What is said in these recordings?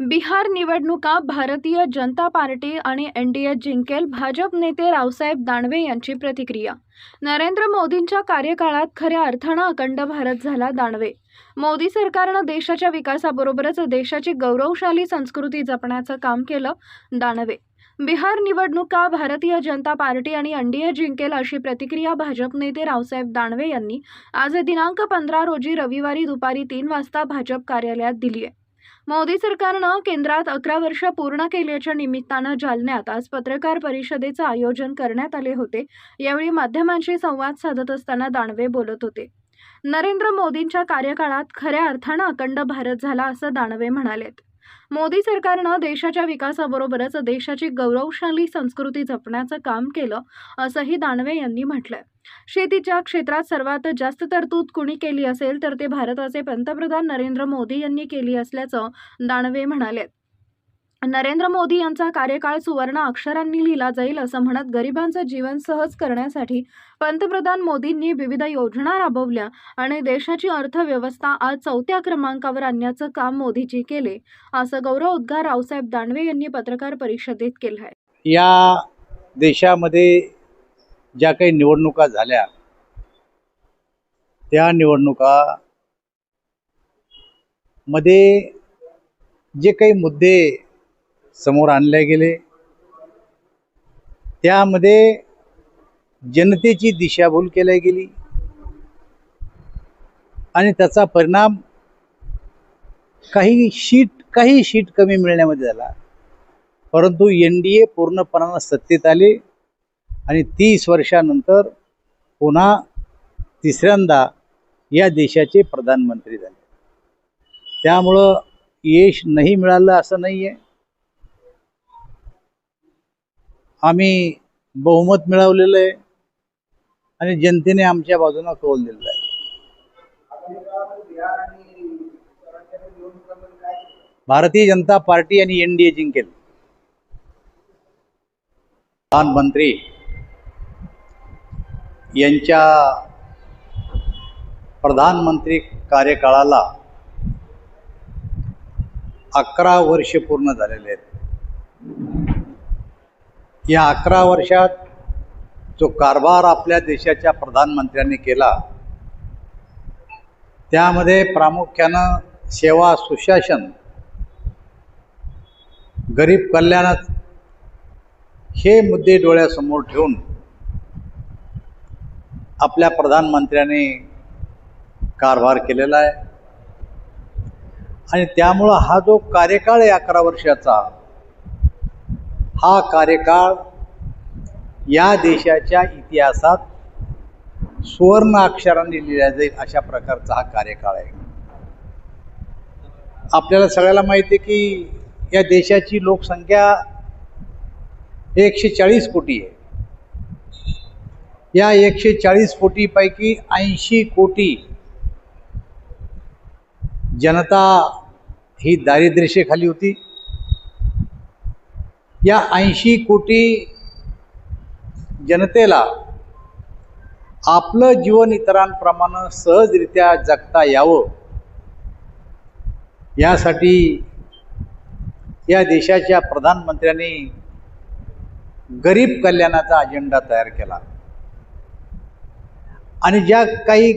बिहार निवडणुका भारतीय जनता पार्टी आणि N D A जिंकेल भाजप नेते रावसाहेब दानवे यांची प्रतिक्रिया. नरेंद्र मोदींच्या कार्यकाळात खऱ्या अर्थानं अखंड भारत झाला दानवे. मोदी सरकारनं देशाच्या विकासाबरोबरच देशाची गौरवशाली संस्कृती जपण्याचं काम केलं दानवे. बिहार निवडणुका भारतीय जनता पार्टी आणि एनडीए जिंकेल अशी प्रतिक्रिया भाजप नेते रावसाहेब दानवे यांनी आज दिनांक पंधरा रोजी रविवारी दुपारी तीन वाजता भाजप कार्यालयात दिली आहे मोदी सरकारनं केंद्रात अकरा वर्ष पूर्ण केल्याच्या निमित्तानं जालन्यात आज पत्रकार परिषदेचं आयोजन करण्यात आले होते. यावेळी माध्यमांशी संवाद साधत असताना दानवे बोलत होते. नरेंद्र मोदींच्या कार्यकाळात खऱ्या अर्थानं अखंड भारत झाला असं दानवे म्हणालेत. मोदी सरकारनं देशाच्या विकासाबरोबरच देशाची गौरवशाली संस्कृती जपण्याचं काम केलं असंही दानवे यांनी म्हटलंय. शेतीच्या क्षेत्रात सर्वात जास्त तरतूद कुणी केली असेल तर ते भारताचे पंतप्रधान नरेंद्र मोदी यांनी केली असल्याचं दानवे म्हणाले नरेंद्र मोदी यांचा कार्यकाळ सुवर्ण अक्षरांनी लिहिला जाईल असं म्हणत गरिबांचं जीवन सहज करण्यासाठी पंतप्रधान मोदींनी विविध योजना राबवल्या आणि देशाची अर्थव्यवस्था आज चौथ्या क्रमांकावर आणण्याचं काम मोदीजी केले असं गौरव उद्गार रावसाहेब दानवे यांनी पत्रकार परिषदेत केलं आहे. या देशामध्ये ज्या काही निवडणुका झाल्या त्या निवडणुका मध्ये जे काही मुद्दे समोर आणले गेले. त्यामध्ये जनतेची दिशाभूल केली गेली. आणि त्याचा परिणाम काही शीट काही शीट कमी मिळण्यामध्ये झाला. परंतु एन डी ए पूर्णपणानं सत्तेत आले आणि तीस वर्षानंतर पुन्हा तिसऱ्यांदा या देशाचे प्रधानमंत्री झाले. त्यामुळं यश नाही मिळालं असं नाही आहे आम्ही बहुमत मिळवलेलं आहे आणि जनतेने आमच्या बाजूनं कौल दिलेला आहे. भारतीय जनता पार्टी आणि एन डी ए जिंकेल. प्रधानमंत्री यांच्या प्रधानमंत्री कार्यकाळाला अकरा वर्ष पूर्ण झालेले आहेत. या अकरा वर्षात जो कारभार आपल्या देशाच्या प्रधानमंत्र्यांनी केला त्यामध्ये प्रामुख्यानं सेवा सुशासन गरीब कल्याणात हे मुद्दे डोळ्यासमोर ठेवून आपल्या प्रधानमंत्र्यांनी कारभार केलेला आहे. आणि त्यामुळं हा जो कार्यकाळ आहे अकरा वर्षाचा हा कार्यकाळ या देशाच्या इतिहासात सुवर्ण अक्षरांनी लिहिला जाईल अशा प्रकारचा हा कार्यकाळ आहे. आपल्याला सगळ्याला माहिती आहे की या देशाची लोकसंख्या एकशे चाळीस कोटी आहे. या एकशे चाळीस कोटीपैकी ऐंशी कोटी जनता ही दारिद्र्यशेखाली होती. या ऐंशी कोटी जनतेला आपलं जीवन इतरांप्रमाणे सहजरित्या जगता यावं. यासाठी या देशाच्या प्रधानमंत्र्यांनी गरीब कल्याणाचा अजेंडा तयार केला. आणि ज्या काही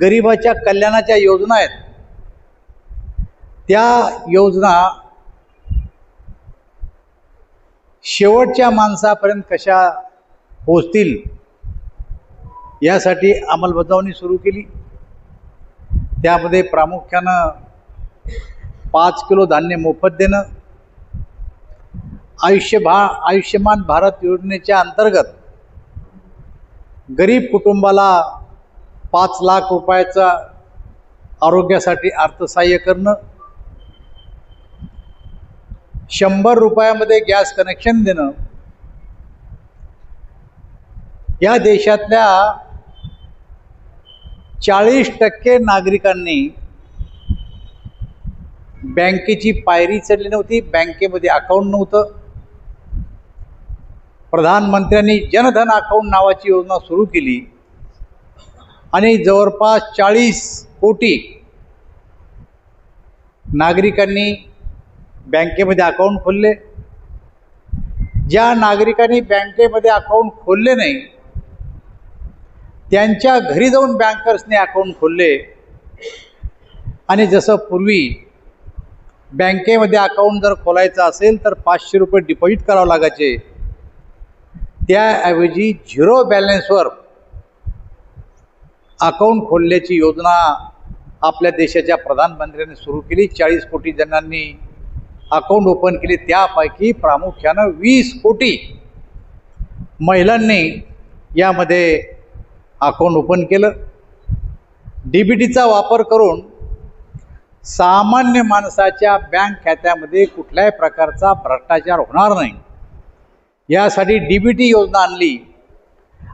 गरिबाच्या कल्याणाच्या योजना आहेत त्या योजना शेवटच्या माणसापर्यंत कशा पोचतील यासाठी अंमलबजावणी सुरू केली. त्यामध्ये प्रामुख्यानं पाच किलो धान्य मोफत देणं आयुष्य भा आयुष्यमान भारत योजनेच्या अंतर्गत गरीब कुटुंबाला पाच लाख रुपयाचा आरोग्यासाठी अर्थसहाय्य करणं शंभर रुपयामध्ये गॅस कनेक्शन देणं. या देशातल्या चाळीस टक्के नागरिकांनी बँकेची पायरी चढली नव्हती बँकेमध्ये अकाउंट नव्हतं. प्रधानमंत्र्यांनी जनधन अकाउंट नावाची योजना सुरू केली. आणि जवळपास चाळीस कोटी नागरिकांनी बँकेमध्ये अकाउंट खोलले. ज्या नागरिकांनी बँकेमध्ये अकाउंट खोलले नाही त्यांच्या घरी जाऊन बँकर्सने अकाउंट खोलले. आणि जसं पूर्वी बँकेमध्ये अकाउंट जर खोलायचं असेल तर पाचशे रुपये डिपॉझिट करावं लागायचे. त्याऐवजी झिरो बॅलन्सवर अकाउंट खोलण्याची योजना आपल्या देशाच्या प्रधानमंत्र्यांनी सुरू केली. चाळीस कोटी जणांनी अकाउंट ओपन केले त्यापैकी प्रामुख्यानं वीस कोटी महिलांनी यामध्ये अकाउंट ओपन केलं. डी बी टीचा वापर करून सामान्य माणसाच्या बँक खात्यामध्ये कुठल्याही प्रकारचा भ्रष्टाचार होणार नाही. यासाठी डी बी टी योजना आणली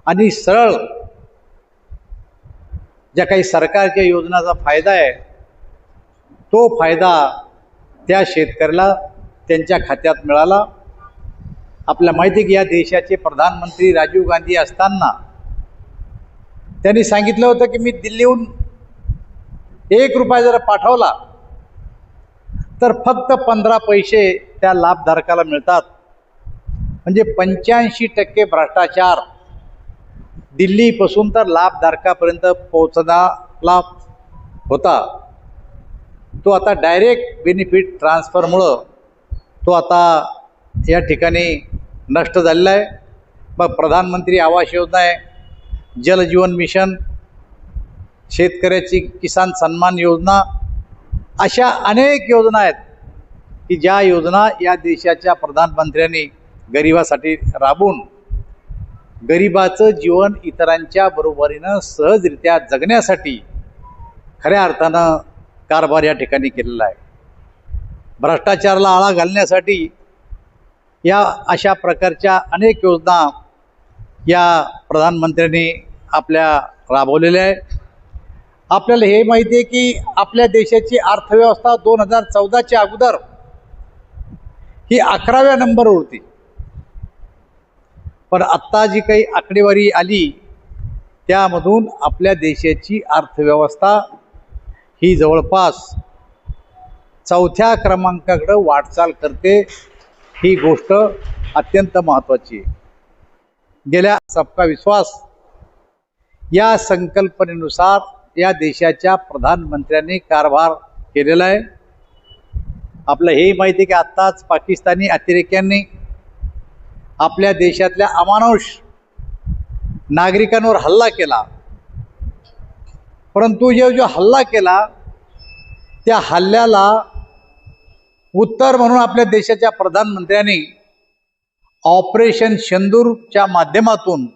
आणि सरळ ज्या काही सरकारच्या योजनाचा फायदा आहे तो फायदा त्या शेतकऱ्याला त्यांच्या खात्यात मिळाला. आपल्या माहिती की या देशाचे प्रधानमंत्री राजीव गांधी असताना त्यांनी सांगितलं होतं की मी दिल्लीहून एक रुपया जर पाठवला तर फक्त पंधरा पैसे त्या लाभधारकाला मिळतात. म्हणजे पंच्याऐंशी टक्के भ्रष्टाचार दिल्लीपासून तर लाभधारकापर्यंत पोहोचणारा होता. तो आता डायरेक्ट बेनिफिट ट्रान्सफरमुळं तो आता या ठिकाणी नष्ट झालेला आहे. मग प्रधानमंत्री आवास योजना आहे जलजीवन मिशन शेतकऱ्याची किसान सन्मान योजना अशा अनेक योजना आहेत की ज्या योजना या देशाच्या प्रधानमंत्र्यांनी गरिबासाठी राबवून गरिबाचं जीवन इतरांच्या बरोबरीनं सहजरित्या जगण्यासाठी खऱ्या अर्थानं कारभार या ठिकाणी केलेला आहे. भ्रष्टाचाराला आळा घालण्यासाठी या अशा प्रकारच्या अनेक योजना या प्रधानमंत्र्यांनी आपल्या राबवलेल्या आहे आपल्याला हे माहिती आहे की आपल्या देशाची अर्थव्यवस्था दोन हजार चौदाच्या अगोदर ही अकराव्या नंबरवर होती. पण आत्ता जी काही आकडेवारी आली त्यामधून आपल्या देशाची अर्थव्यवस्था ही जवळपास चौथ्या क्रमांकाकडं वाटचाल करते. ही गोष्ट अत्यंत महत्त्वाची आहे. गेल्या सबका विश्वास या संकल्पनेनुसार या देशाच्या प्रधानमंत्र्यांनी कारभार केलेला आहे. आपलं हे माहिती आहे की आत्ताच पाकिस्तानी अतिरेक्यांनी आपल्या देशातल्या अमानुष नागरिकांवर हल्ला केला. परंतु जो जो हल्ला केला त्या हल्ल्याला उत्तर म्हणून आपल्या देशाच्या प्रधानमंत्र्यांनी ऑपरेशन शेंदूरच्या माध्यमातून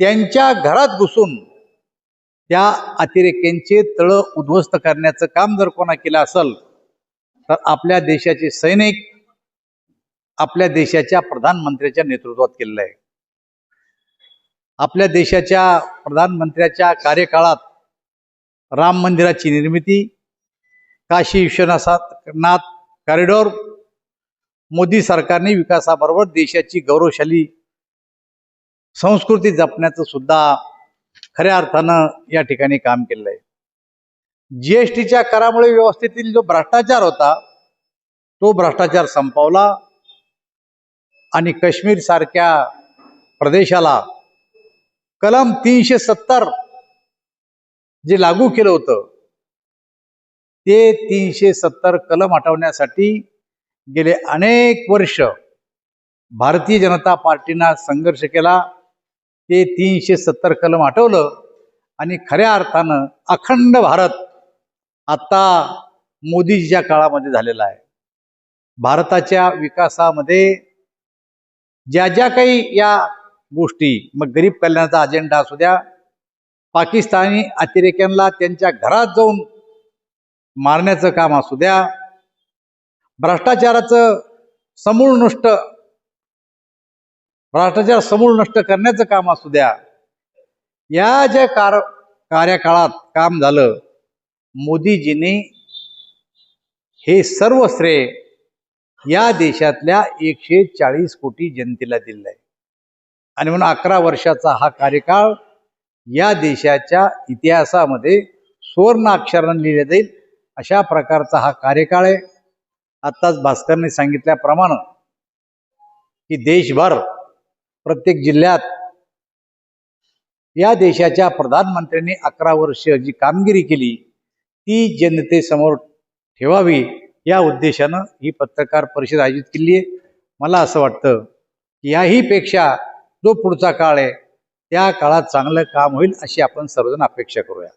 त्यांच्या घरात घुसून त्या अतिरेक्यांचे तळं उद्ध्वस्त करण्याचं काम जर कोणा केलं असेल तर आपल्या देशाचे सैनिक आपल्या देशाच्या प्रधानमंत्र्याच्या नेतृत्वात केलेलं आहे. आपल्या देशाच्या प्रधानमंत्र्याच्या कार्यकाळात राम मंदिराची निर्मिती काशी विश्वनाथ कॉरिडॉर मोदी सरकारने विकासाबरोबर देशाची गौरवशाली संस्कृती जपण्याचं सुद्धा खऱ्या अर्थानं या ठिकाणी काम केलेलं आहे जी एस टीच्या करामुळे व्यवस्थेतील जो भ्रष्टाचार होता तो भ्रष्टाचार संपवला आणि काश्मीर सारख्या प्रदेशाला कलम तीनशे सत्तर जे लागू केलं होतं ते तीनशे सत्तर कलम हटवण्यासाठी गेले अनेक वर्ष भारतीय जनता पार्टीनं संघर्ष केला. ते तीनशे सत्तर कलम हटवलं आणि खऱ्या अर्थानं अखंड भारत आत्ता मोदीजीच्या काळामध्ये झालेला आहे. भारताच्या विकासामध्ये ज्या ज्या काही या गोष्टी मग गरीब कल्याणाचा अजेंडा असू द्या पाकिस्तानी अतिरेक्यांना त्यांच्या घरात जाऊन मारण्याचं काम असू द्या भ्रष्टाचाराचं समूळ नष्ट भ्रष्टाचार समूळ नष्ट करण्याचं काम असू द्या या ज्या कार कार्यकाळात काम झालं मोदीजींनी हे सर्व श्रेय या देशातल्या एकशे चाळीस कोटी जनतेला दिलं आहे आणि म्हणून अकरा वर्षाचा हा कार्यकाळ या देशाच्या इतिहासामध्ये सुवर्ण अक्षराने लिहिले जाईल. अशा प्रकारचा हा कार्यकाळ आहे. आत्ताच भास्करने सांगितल्याप्रमाणे की देशभर प्रत्येक जिल्ह्यात या देशाच्या प्रधानमंत्र्यांनी अकरा वर्ष जी कामगिरी केली ती जनतेसमोर ठेवावी या उद्देशानं ही पत्रकार परिषद आयोजित केली आहे. मला असं वाटतं की याही पेक्षा जो पुढचा काळ आहे त्या काळात चांगलं काम होईल अशी आपण सर्वजण अपेक्षा करूया.